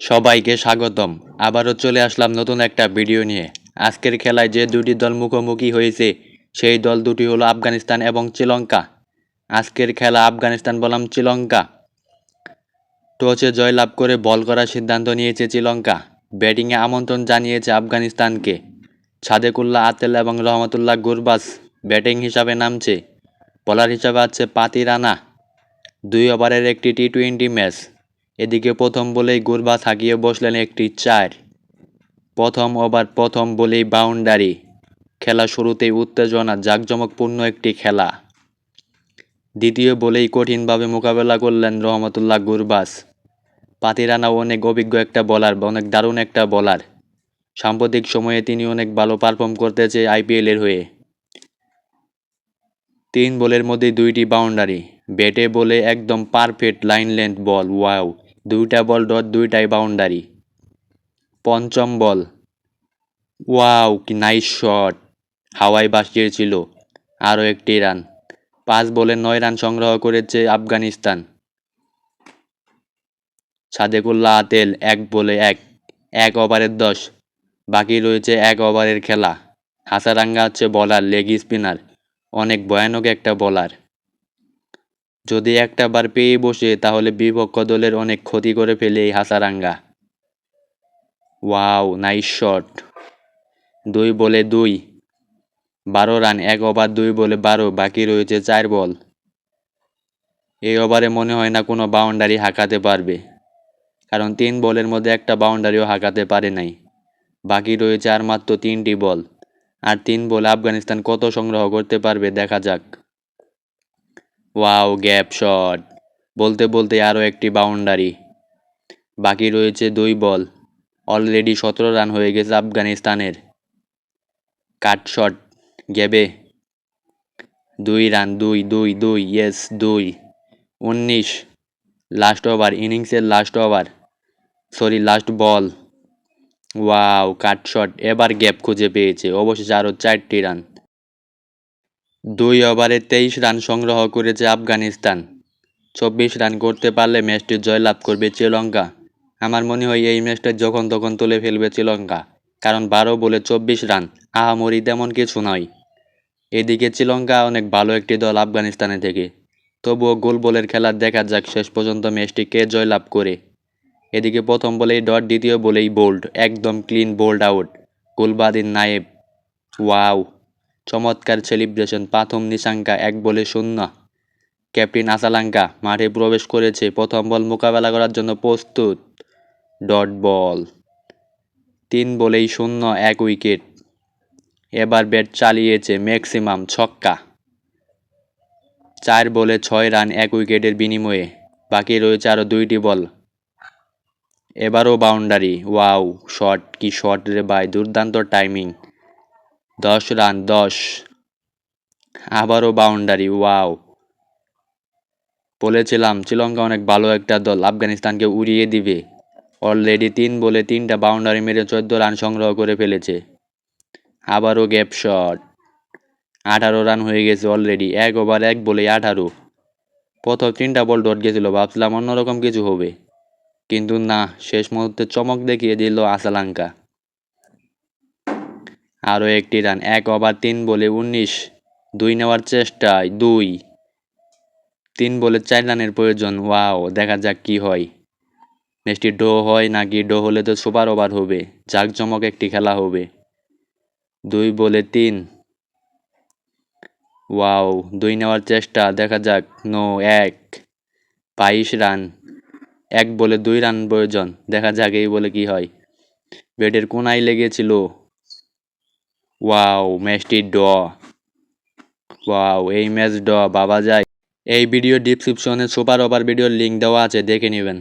সবাইকে স্বাগতম। আবারও চলে আসলাম নতুন একটা ভিডিও নিয়ে। আজকের খেলায় যে দুটি দল মুখোমুখি হয়েছে, সেই দল দুটি হলো আফগানিস্তান এবং শ্রীলঙ্কা। আজকের খেলা আফগানিস্তান বনাম শ্রীলঙ্কা। টসে জয়লাভ করে বল করার সিদ্ধান্ত নিয়েছে শ্রীলঙ্কা। ব্যাটিংয়ে আমন্ত্রণ জানিয়েছে আফগানিস্তানকে। সাদেকুল্লাহ আতেল এবং রহমতুল্লাহ গুরবাস ব্যাটিং হিসাবে নামছে। বলার হিসাবে আছে পাতি রানা। দুই ওভারের একটি টি টোয়েন্টি ম্যাচ। এদিকে প্রথম বলেই গুরবাস হাঁকিয়ে বসলেন একটি চার। প্রথম ওভার প্রথম বলেই বাউন্ডারি। খেলা শুরুতেই উত্তেজনা, জাঁকজমকপূর্ণ একটি খেলা। দ্বিতীয় বলেই কঠিনভাবে মোকাবেলা করলেন রহমতুল্লাহ গুরবাস পাতিরানা অনেক অভিজ্ঞ একটা বলার অনেক দারুণ একটা বলার সাম্প্রতিক সময়ে তিনি অনেক ভালো পারফর্ম করতেছে আইপিএলের হয়ে। তিন বলের মধ্যে দুইটি বাউন্ডারি ব্যাটে বলে একদম perfect line length ball wow দুইটা বল ডট, দুইটাই বাউন্ডারি পঞ্চম বল। ওয়াও, কি নাইস শট হাওয়ায় বাসিয়েছিল আরও একটি রান পাঁচ বলে নয় রান সংগ্রহ করেছে আফগানিস্তান। সাদেকুল্লাহ আতেল এক বলে এক এক ওভারের দশ। বাকি রয়েছে এক ওভারের খেলা। হাসারাঙ্গা হচ্ছে বলার লেগ স্পিনার অনেক ভয়ানক একটা বলার যদি একটা বার পেয়ে বসে, তাহলে বিপক্ষ দলের অনেক ক্ষতি করে ফেলে এই হাসারাঙ্গা। Wow, nice shot. দুই বলে দুই। বারো রান, এক ওভার, দুই বলে বারো। বাকি রয়েছে চার বল। এই ওভারে মনে হয় না কোনো বাউন্ডারি হাঁকাতে পারবে। কারণ তিন বলের মধ্যে একটা বাউন্ডারিও হাঁকাতে পারে নাই। বাকি রয়েছে আর মাত্র তিনটি বল। আর তিন বলে আফগানিস্তান কত সংগ্রহ করতে পারবে দেখা যাক। Wow, gap shot. বলতে বলতে আরও একটি বাউন্ডারি। বাকি রয়েছে দুই বল। অলরেডি সতেরো রান হয়ে গেছে আফগানিস্তানের। কাট শট, গ্যাবে। দুই রান, দুই দুই দুই, ইয়েস, দুই। উনিশ, লাস্ট ওভার, ইনিংসের last over. Sorry, last ball. Wow, cut shot, এবার গ্যাপ খুঁজে পেয়েছে। অবশেষে আরও চারটি রান। দুই ওভারে তেইশ রান সংগ্রহ করেছে আফগানিস্তান। চব্বিশ রান করতে পারলে ম্যাচটি জয়লাভ করবে শ্রীলঙ্কা। আমার মনে হয় এই ম্যাচটা যখন তখন তুলে ফেলবে শ্রীলঙ্কা, কারণ বারো বলে চব্বিশ রান, আহামরি তেমন কিছু নয়। এদিকে শ্রীলঙ্কা অনেক ভালো একটি দল আফগানিস্তানে থেকে। তবুও গোল বলের খেলা দেখা যাক শেষ পর্যন্ত ম্যাচটি কে জয়লাভ করে। এদিকে প্রথম বলেই ডট, দ্বিতীয় বলেই বোল্ড, একদম ক্লিন বোল্ড আউট। গুলবাদিন নায়েব, ওয়াও। চমৎকার সেলিব্রেশন প্রথম নিশাঙ্কা, এক বলে শূন্য। ক্যাপ্টেন আসালাঙ্কা, মাঠে প্রবেশ করেছে, প্রথম বল মোকাবেলা করার জন্য প্রস্তুত। Dot ball. তিন বলেই শূন্য, এক উইকেট। এবার ব্যাট চালিয়েছে ম্যাক্সিমাম ছক্কা। চার বলে ছয় রান, এক উইকেটের বিনিময়ে। বাকি রয়েছে আরও দুইটি বল। এবারও বাউন্ডারি ওয়াও শট কি শট রে ভাই, দুর্দান্ত টাইমিং দশ রান, দশ। আবারও বাউন্ডারি ওয়াও বলেছিলাম, শ্রীলঙ্কা অনেক ভালো একটা দল, আফগানিস্তানকে উড়িয়ে দিবে। অলরেডি তিন বলে তিনটা বাউন্ডারি মেরে চোদ্দ রান সংগ্রহ করে ফেলেছে। আবারও গ্যাপ শট আঠারো রান হয়ে গেছে অলরেডি এক ওভার এক বলে আঠারো। প্রথম তিনটা বল ডট গেছিল, ভাবছিলাম অন্যরকম কিছু হবে। কিন্তু না, শেষ মুহূর্তে চমক দেখিয়ে দিল আসালাঙ্কা। আরও একটি রান, এক ওভার, তিন বলে উনিশ, দুই নেওয়ার চেষ্টায় দুই। তিন বলে চার রানের প্রয়োজন, ওয়াও, দেখা যাক কি হয়। ম্যাচটি ডো হয় নাকি ডো হলে তো সুপার ওভার হবে, জাঁকজমক একটি খেলা হবে। দুই বলে তিন, ওয়াও, দুই নেওয়ার চেষ্টা, দেখা যাক, নো, এক, বাইশ রান, এক বলে দুই রান প্রয়োজন, দেখা যাক এই বলে কি হয়। ব্যাটের কোনায় লেগেছিল ওয়াও ম্যাচটি ড ওয়াও এই ম্যাচ ড বাবা যায়। এই ভিডিও ডিসক্রিপশনে সুপার ওভার ভিডিওর লিঙ্ক দেওয়া আছে, দেখে নেবেন।